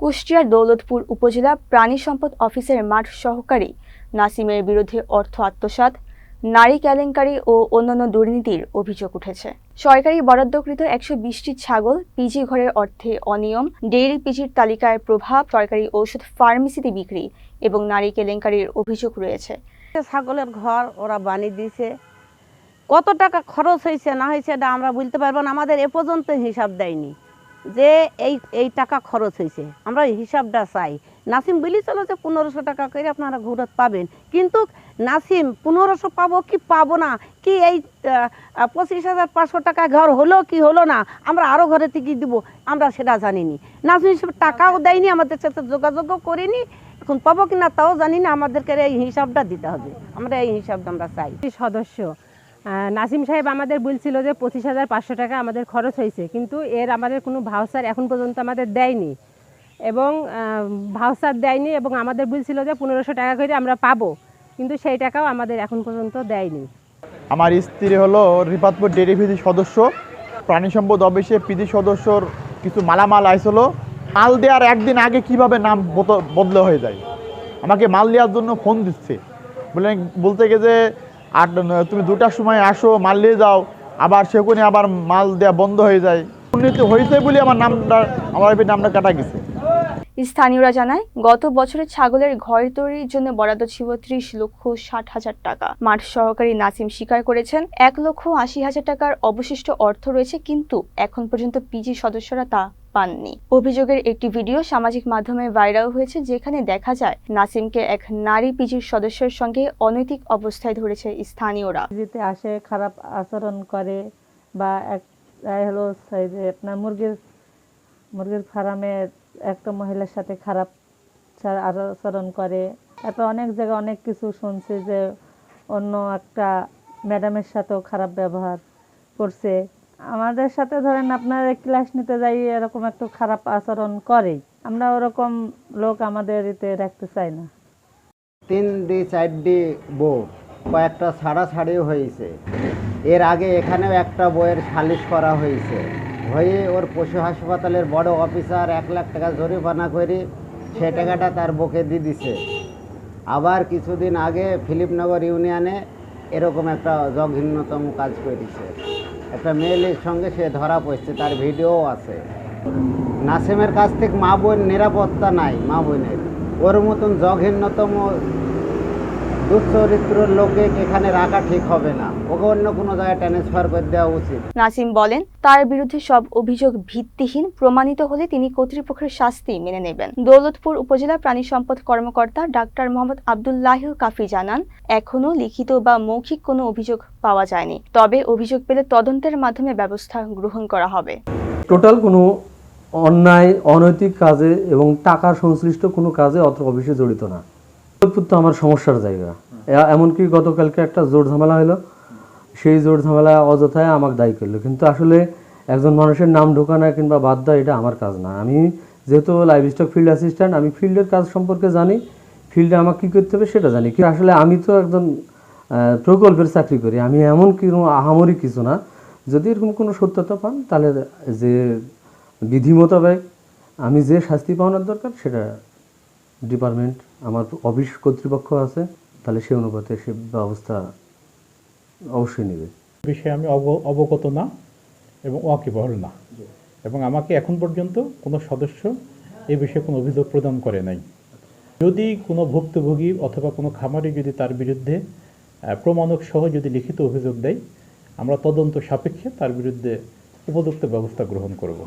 কুষ্টিয়ার দৌলতপুর উপজেলা প্রাণী সম্পদ অফিসের মাঠ সহকারী নাসিমের বিরুদ্ধে অর্থ আত্মসাৎ, নারী কেলেঙ্কারি ও অন্যান্য দুর্নীতির অভিযোগ উঠেছে। সরকারি বরাদ্দকৃত একশো বিশটি ছাগল পিজি ঘরের অর্থে অনিয়ম, ডেইরি পিজির তালিকায় প্রভাব, সরকারি ঔষধ ফার্মেসিতে বিক্রি এবং নারী কেলেঙ্কারির অভিযোগ রয়েছে। ছাগলের ঘর ওরা বানিয়ে দিয়েছে। কত টাকা খরচ হয়েছে, না হয়েছে, এটা আমরা বলতে পারব না। আমাদের এ পর্যন্ত হিসাব দেয়নি। যে এই এই টাকা খরচ হয়েছে, আমরা হিসাবটা চাই। নাসিম বলি চলো যে পনেরোশো টাকা করে আপনারা ঘুরত পাবেন। কিন্তু নাসিম, পনেরোশো পাবো কি পাবো না? কি এই পঁচিশ হাজার পাঁচশো টাকা ঘর হলো কি হলো না? আমরা আরও ঘরে থেকে দিব, আমরা সেটা জানিনি। নাসিম হিসেবে টাকাও দেয়নি, আমাদের সাথে যোগাযোগও করিনি। এখন পাবো কি না তাও জানি না আমাদেরকে এই হিসাবটা দিতে হবে। আমরা এই হিসাবটা আমরা চাই। সদস্য নাসিম সাহেব আমাদের বলছিল যে পঁচিশ হাজার পাঁচশো টাকা আমাদের খরচ হয়েছে, কিন্তু এর আমাদের কোনো ভাউচার এখন পর্যন্ত আমাদের দেয়নি। এবং ভাউচার দেয়নি এবং আমাদের বলছিল যে পনেরোশো টাকা করে আমরা পাবো, কিন্তু সেই টাকাও আমাদের এখন পর্যন্ত দেয়নি। আমার স্ত্রী হলো রিপাতপুর ডেরি পিজি সদস্য, প্রাণী সম্পদ অফিসে পিজি সদস্যর কিছু মালামাল আইসলো মাল দেওয়ার একদিন আগে কীভাবে নাম বদলে হয়ে যায়? আমাকে মাল দেওয়ার জন্য ফোন দিচ্ছে। বলে, বলতে গিয়ে যে আট তুমি দুটার সময় আসো, মাল নিয়ে যাও, আবার সেখানে আবার মাল দেওয়া বন্ধ হয়ে যায়। উন্নতি হয়েছে বলে আমার নামটা আমার নামটা কাটা গেছে। স্থানীয়রা জানায়, গত বছরে ছাগলের ঘর তৈরির জন্য বরাদ্দ ছিল ত্রিশ লক্ষ ষাট হাজার টাকা। মাঠ সহকারী নাসিম স্বীকার করেছেন, এক লক্ষ আশি হাজার টাকার অবশিষ্ট অর্থ রয়েছে, কিন্তু এখন পর্যন্ত পিজি সদস্যরা তা পাননি। অভিযোগের একটি ভিডিও সামাজিক মাধ্যমে ভাইরাল হয়েছে যেখানে দেখা যায়, নাসিমকে এক নারী পিজির সদস্যের সঙ্গে অনৈতিক অবস্থায় ধরেছে স্থানীয়রা। যেতে আসে, খারাপ আচরণ করে বা এক হলো যে আপনার মুরগির মুরগির ফার্মে একটা মহিলার সাথে খারাপ আচরণ করে। তারপর অনেক জায়গায় অনেক কিছু শুনছি যে অন্য একটা ম্যাডামের সাথেও খারাপ ব্যবহার করছে। আমাদের সাথে ধরেন আপনার ক্লাস নিতে যাই, এরকম একটু খারাপ আচরণ করে। আমরা ওরকম লোক আমাদের এতে রাখতে চাই না। তিন ডি, চার ডি বউ, কয়েকটা ছাড়া ছাড়িও হয়েছে। এর আগে এখানেও একটা বইয়ের সালিশ করা হয়েছে। হয়ে ওর পশু হাসপাতালের বড় অফিসার এক লাখ টাকা জরিমানা করে সে টাকাটা তার বুকে দিয়ে দিছে। আবার কিছুদিন আগে ফিলিপনগর ইউনিয়নে এরকম একটা জঘন্যতম কাজ করেছে। একটা মেয়ে সঙ্গে সে ধরা পড়ছে, তার ভিডিও আছে। নাসিমের কাছ থেকে মা বোন নিরাপত্তা নাই, মা বোনের। ওর মতন জঘন্যতম দুশ্চরিত্র লোকে এখানে রাখা ঠিক হবে না। ওকে অন্য কোনো জায়গায় ট্রান্সফার করে দেওয়া উচিত। নাসিম বলেন তার বিরুদ্ধে সব অভিযোগ ভিত্তিহীন প্রমাণিত হলে তিনি কর্তৃপক্ষের শাস্তি মেনে নেবেন। দৌলতপুর উপজেলা প্রাণী সম্পদ কর্মকর্তা ডাক্তার মোহাম্মদ আবদুল্লাহ কাফি জানান এখনও লিখিত বা মৌখিক কোনো অভিযোগ পাওয়া যায়নি। তবে অভিযোগ পেলে তদন্তের মাধ্যমে ব্যবস্থা গ্রহণ করা হবে। টোটাল কোনো অন্যায় অনৈতিক কাজে এবং টাকার সংশ্লিষ্ট কোনো কাজে অত্র অফিসে জড়িত না। তো আমার সমস্যার জায়গা। এমনকি গতকালকে একটা জোর ঝামেলা হলো। সেই জোর ঝামেলা অযথায় আমাকে দায়ী করল। কিন্তু আসলে একজন মানুষের নাম ঢোকানো কিংবা বাদ দেওয়া, এটা আমার কাজ না। আমি যেহেতু লাইভ স্টক ফিল্ড অ্যাসিস্ট্যান্ট আমি ফিল্ডের কাজ সম্পর্কে জানি। ফিল্ডে আমাকে কী করতে হবে সেটা জানি। কিন্তু আসলে আমি তো একজন প্রকল্পের চাকরি করি। আমি এমন কোনো আহামরি কিছু না। যদি এরকম কোনো সত্যতা পান, তাহলে যে বিধি মোতাবেক আমি যে শাস্তি পাওয়ানোর দরকার, সেটা ডিপার্টমেন্ট আমার অফিস কর্তৃপক্ষ আছে, তাহলে সে অনুপাতে সে ব্যবস্থা অবশ্যই নেবে। বিষয়ে আমি অব- অবগত না এবং ওয়াকিবহল না। এবং আমাকে এখন পর্যন্ত কোনো সদস্য এ বিষয়ে কোনো অভিযোগ প্রদান করে নাই। যদি কোনো ভুক্তভোগী অথবা কোনো খামারি যদি তার বিরুদ্ধে প্রমাণক সহ যদি লিখিত অভিযোগ দেয়, আমরা তদন্ত সাপেক্ষে তার বিরুদ্ধে উপযুক্ত ব্যবস্থা গ্রহণ করব।